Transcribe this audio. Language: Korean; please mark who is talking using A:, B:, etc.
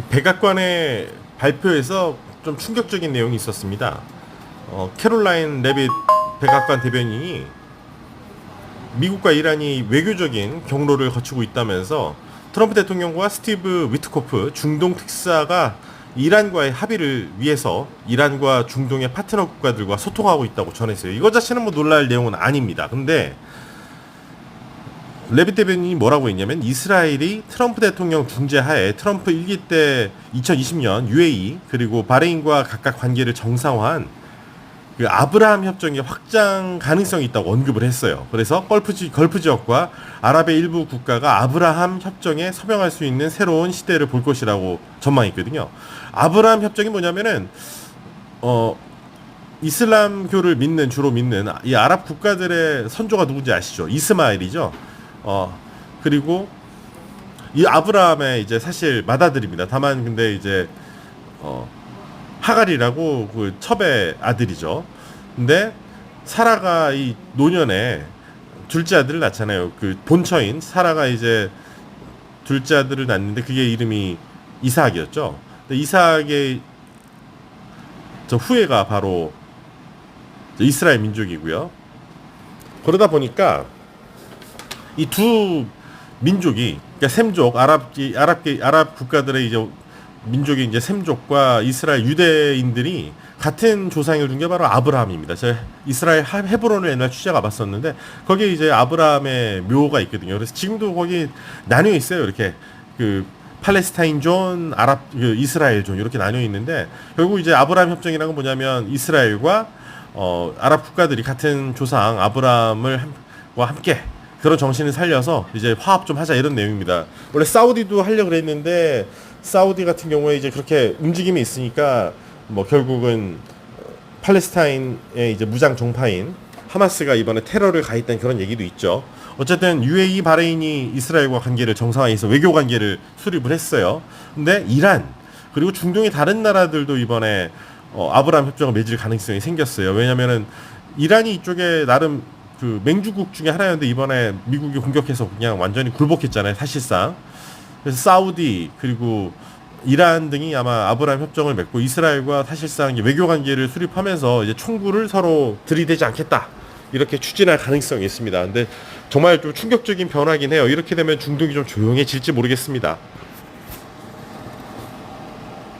A: 이 백악관의 발표에서 좀 충격적인 내용이 있었습니다. 어, 캐롤라인 레빗 백악관 대변인이 미국과 이란이 외교적인 경로를 거치고 있다면서 트럼프 대통령과 스티브 위트코프 중동 특사가 이란과의 합의를 위해서 이란과 중동의 파트너 국가들과 소통하고 있다고 전했어요. 이거 자체는 뭐 놀랄 내용은 아닙니다. 근데 레빗 대변인이 뭐라고 했냐면 이스라엘이 트럼프 대통령 중재하에 트럼프 1기 때 2020년 UAE 그리고 바레인과 각각 관계를 정상화한 그 아브라함 협정의 확장 가능성이 있다고 언급을 했어요. 그래서 걸프, 지, 걸프 지역과 아랍의 일부 국가가 아브라함 협정에 서명할 수 있는 새로운 시대를 볼 것이라고 전망했거든요. 아브라함 협정이 뭐냐면은 어 이슬람교를 믿는 주로 믿는 이 아랍 국가들의 선조가 누군지 아시죠? 이스마엘이죠. 어 그리고 이 아브라함의 이제 사실 맏아들입니다. 다만 근데 이제 어 하갈이라고 그 첩의 아들이죠. 근데 사라가 이 노년에 둘째 아들을 낳잖아요. 그 본처인 사라가 이제 둘째 아들을 낳는데 그게 이름이 이삭이었죠. 이삭의 저 후예가 바로 저 이스라엘 민족이고요. 그러다 보니까 이 두 민족이 그러니까 셈족 아랍 아랍 아랍 국가들의 이제 민족이 이제 셈족과 이스라엘 유대인들이 같은 조상을 둔 게 바로 아브라함입니다. 제가 이스라엘 하- 헤브론을 옛날 취재 가봤었는데 거기에 이제 아브라함의 묘가 있거든요. 그래서 지금도 거기 나뉘어 있어요. 이렇게 그 팔레스타인 존, 아랍 그 이스라엘 존 이렇게 나뉘어 있는데 결국 이제 아브라함 협정이라는 건 뭐냐면 이스라엘과 어 아랍 국가들이 같은 조상 아브라함을 함- 와 함께 그런 정신을 살려서 이제 화합 좀 하자 이런 내용입니다. 원래 사우디도 하려 고 그랬는데 사우디 같은 경우에 이제 그렇게 움직임이 있으니까 뭐 결국은 팔레스타인의 이제 무장 종파인 하마스가 이번에 테러를 가했다는 그런 얘기도 있죠. 어쨌든 UAE 바레인이 이스라엘과 관계를 정상화해서 외교 관계를 수립을 했어요. 근데 이란 그리고 중동의 다른 나라들도 이번에 어, 아브라함 협정을 맺을 가능성이 생겼어요. 왜냐면은 이란이 이쪽에 나름 그 맹주국 중에 하나였는데 이번에 미국이 공격해서 그냥 완전히 굴복했잖아요. 사실상. 그래서 사우디 그리고 이란 등이 아마 아브라함 협정을 맺고 이스라엘과 사실상 외교 관계를 수립하면서 이제 총구를 서로 들이대지 않겠다 이렇게 추진할 가능성이 있습니다. 근데 정말 좀 충격적인 변화긴 해요. 이렇게 되면 중동이 좀 조용해질지 모르겠습니다.